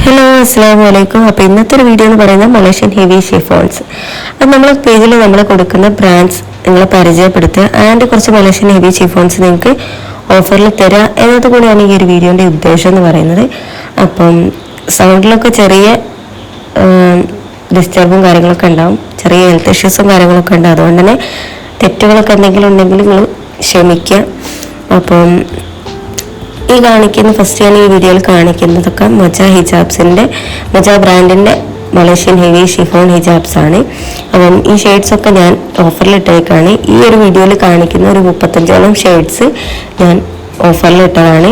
Hello അസ്സാം വലൈക്കും അപ്പോൾ ഇന്നത്തെ ഒരു വീഡിയോ എന്ന് പറയുന്നത് മലേഷ്യൻ ഹെവി ഷിഫോൺസ് അത് നമ്മൾ പേജിൽ നമ്മൾ കൊടുക്കുന്ന ബ്രാൻഡ്സ് നിങ്ങളെ പരിചയപ്പെടുത്തുക. ആൻഡ് കുറച്ച് മലേഷ്യൻ ഹെവി ഷിഫോൺസ് നിങ്ങൾക്ക് ഓഫറിൽ തരാം എന്നത് കൂടിയാണ് ഈ ഒരു വീഡിയോന്റെ ഉദ്ദേശം എന്ന് പറയുന്നത്. അപ്പം സൗണ്ടിലൊക്കെ ചെറിയ ഡിസ്റ്റർബും കാര്യങ്ങളൊക്കെ ഉണ്ടാവും. ചെറിയ ഹെൽത്ത് ഇഷ്യൂസും കാര്യങ്ങളൊക്കെ ഉണ്ട് അതുകൊണ്ട് തന്നെ തെറ്റുകളൊക്കെ എന്തെങ്കിലും ഉണ്ടെങ്കിൽ നിങ്ങൾ ക്ഷമിക്കുക. അപ്പം ഈ കാണിക്കുന്ന ഫസ്റ്റ് ഞാൻ ഈ വീഡിയോയിൽ കാണിക്കുന്നതൊക്കെ മജ ഹിജാബ്സിന്റെ മജ ബ്രാൻഡിന്റെ മലേഷ്യൻ ഹെവി ഷിഫോൺ ഹിജാബ്സ് ആണ്. അപ്പം ഈ ഷെയ്ഡ്സ് ഒക്കെ ഞാൻ ഓഫറിൽ ഇട്ടേക്കാണ്. ഈ ഒരു വീഡിയോയിൽ കാണിക്കുന്ന ഒരു മുപ്പത്തഞ്ചോളം ഷെയ്ഡ്സ് ഞാൻ ഓഫറിൽ ഇട്ടതാണ്.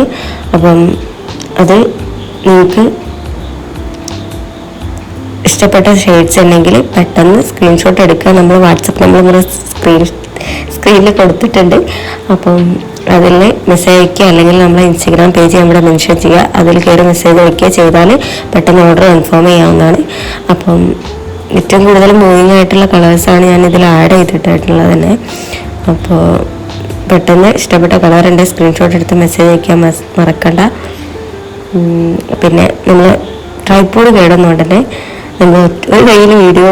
അപ്പം അത് നിങ്ങൾക്ക് ഇഷ്ടപ്പെട്ട ഷെയ്ഡ്സ് ഉണ്ടെങ്കിൽ പെട്ടെന്ന് സ്ക്രീൻഷോട്ട് എടുക്കുക. നമ്മൾ വാട്സപ്പ് നമ്പർ സ്ക്രീൻ സ്ക്രീനിൽ കൊടുത്തിട്ടുണ്ട്. അപ്പം അതിൽ മെസ്സേജ് അയക്കുക. അല്ലെങ്കിൽ നമ്മുടെ ഇൻസ്റ്റഗ്രാം പേജ് നമ്മുടെ മെൻഷൻ ചെയ്യുക. അതിൽ കയറി മെസ്സേജ് അയക്കുക ചെയ്താൽ പെട്ടെന്ന് ഓർഡർ കൺഫേം ചെയ്യാവുന്നതാണ്. അപ്പം ഏറ്റവും കൂടുതൽ മൂവിങ് ആയിട്ടുള്ള കളേഴ്സാണ് ഞാൻ ഇതിൽ ആഡ് ചെയ്തിട്ടായിട്ടുള്ളത് തന്നെ. അപ്പോൾ പെട്ടെന്ന് ഇഷ്ടപ്പെട്ട കളർ എന്റെ സ്ക്രീൻഷോട്ട് എടുത്ത് മെസ്സേജ് അയക്കാൻ മറക്കണ്ട. പിന്നെ നമ്മൾ ട്രൈപ്പോഡ് കേടുന്നുണ്ടെങ്കിൽ നമ്മൾ ഒരു കയ്യിൽ വീഡിയോ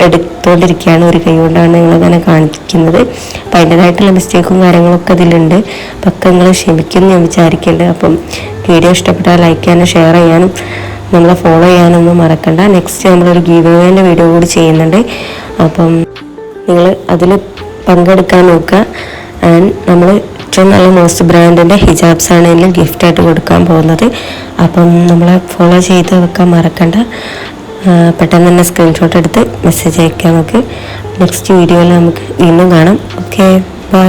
എടുത്തുകൊണ്ടിരിക്കുകയാണ് ഒരു കൈ കൊണ്ടാണ് തന്നെ കാണിക്കുന്നത്. അപ്പം അതിന്റെതായിട്ടുള്ള മിസ്റ്റേക്കും കാര്യങ്ങളൊക്കെ ഇതിലുണ്ട്. പക്കം നിങ്ങൾ ക്ഷമിക്കും ഞാൻ വിചാരിക്കുന്നുണ്ട് അപ്പം വീഡിയോ ഇഷ്ടപ്പെട്ടാൽ ലൈക്ക് ചെയ്യാനും ഷെയർ ചെയ്യാനും നമ്മളെ ഫോളോ ചെയ്യാനൊന്നും മറക്കണ്ട. നെക്സ്റ്റ് നമ്മളൊരു ഗീവ് വേന്റെ വീഡിയോ കൂടി ചെയ്യുന്നുണ്ട്. അപ്പം നിങ്ങൾ അതിൽ പങ്കെടുക്കാൻ നോക്കുക. ആൻഡ് നമ്മൾ ഏറ്റവും നല്ല മോസ്റ്റ് ബ്രാൻഡിന്റെ ഹിജാബ്സ് ആണ് ഇതിൽ ഗിഫ്റ്റായിട്ട് കൊടുക്കാൻ പോകുന്നത്. അപ്പം നമ്മളെ ഫോളോ ചെയ്ത് വെക്കാൻ മറക്കണ്ട. പെട്ടെന്ന് തന്നെ സ്ക്രീൻഷോട്ട് എടുത്ത് മെസ്സേജ് അയക്കാം നമുക്ക്. നെക്സ്റ്റ് വീഡിയോയിൽ നമുക്ക് വീണ്ടും കാണാം. Okay bye